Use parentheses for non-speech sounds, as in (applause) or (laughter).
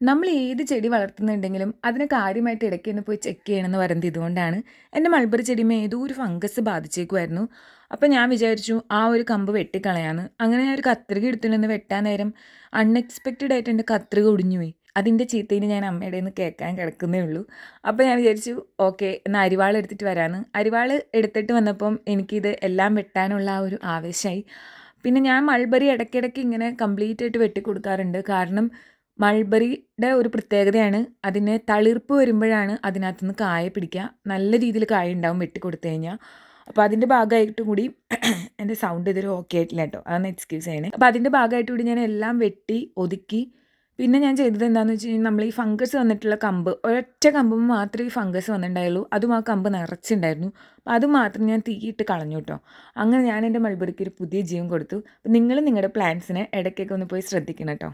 നമ്മൾ ഏത് ചെടി വളർത്തുന്നുണ്ടെങ്കിലും അതിന് കാര്യമായിട്ട് ഇടയ്ക്ക് ഒന്ന് പോയി ചെക്ക് ചെയ്യണമെന്ന് പറയുന്നത് ഇതുകൊണ്ടാണ്. എന്റെ മൾബറി ചെടിമേ ഏതോ ഒരു ഫംഗസ് ബാധിച്ചേക്കുമായിരുന്നു അപ്പോൾ ഞാൻ വിചാരിച്ചു ആ ഒരു കമ്പ് വെട്ടിക്കളയാന്ന് അങ്ങനെ ഞാൻ ഒരു കത്രിക എടുത്തുണ്ടെന്ന് വെട്ടാൻ നേരം അൺഎക്സ്പെക്റ്റഡ് ആയിട്ട് എന്റെ കത്രിക ഒടിഞ്ഞു പോയി അതിന്റെ ചീത്തയിൽ ഞാൻ അമ്മയുടെ നിന്ന് കേൾക്കാൻ കിടക്കുന്നേ ഉള്ളൂ. അപ്പോൾ ഞാൻ വിചാരിച്ചു ഓക്കെ എന്നാൽ അരിവാൾ എടുത്തിട്ട് വരാമെന്ന് അരിവാൾ എടുത്തിട്ട് വന്നപ്പം എനിക്കിത് എല്ലാം വെട്ടാനുള്ള ആ ഒരു ആവേശമായി പിന്നെ ഞാൻ മൾബറി ഇടയ്ക്കിടയ്ക്ക് ഇങ്ങനെ കംപ്ലീറ്റ് ആയിട്ട് വെട്ടി കൊടുക്കാറുണ്ട് കാരണം മൾബറിയുടെ ഒരു പ്രത്യേകതയാണ് അതിന് തളിർപ്പ് വരുമ്പോഴാണ് അതിനകത്തു നിന്ന് കായ പിടിക്കുക. നല്ല രീതിയിൽ കായ ഉണ്ടാവും വെട്ടി കൊടുത്തു കഴിഞ്ഞാൽ. അപ്പോൾ അതിന്റെ ഭാഗമായിട്ട് കൂടി (clears throat) എന്റെ സൗണ്ട് ഇതൊരു ഓക്കെ ആയിട്ടില്ല കേട്ടോ. അതൊന്ന് എക്സ്ക്യൂസ് ചെയ്യണേ. അപ്പോൾ അതിന്റെ ഭാഗമായിട്ട് കൂടി ഞാൻ എല്ലാം വെട്ടി ഒതുക്കി. പിന്നെ ഞാൻ ചെയ്തത് എന്താണെന്ന് വെച്ച് കഴിഞ്ഞാൽ നമ്മൾ ഈ ഫംഗസ് വന്നിട്ടുള്ള കമ്പ് ഒരൊറ്റ കമ്പ് മാത്രമേ ഈ ഫംഗസ് വന്നിട്ടുണ്ടായുള്ളൂ. അതും ആ കമ്പ് നിറച്ചിട്ടുണ്ടായിരുന്നു. അപ്പോൾ അത് മാത്രം ഞാൻ തീയിട്ട് കളഞ്ഞു കേട്ടോ. അങ്ങനെ ഞാൻ എന്റെ മൾബറിക്ക് ഒരു പുതിയ ജീവൻ കൊടുത്തു. അപ്പോൾ നിങ്ങൾ നിങ്ങളുടെ പ്ലാന്റ്സിനെ ഇടയ്ക്കൊക്കെ ഒന്ന് പോയി ശ്രദ്ധിക്കണം കേട്ടോ.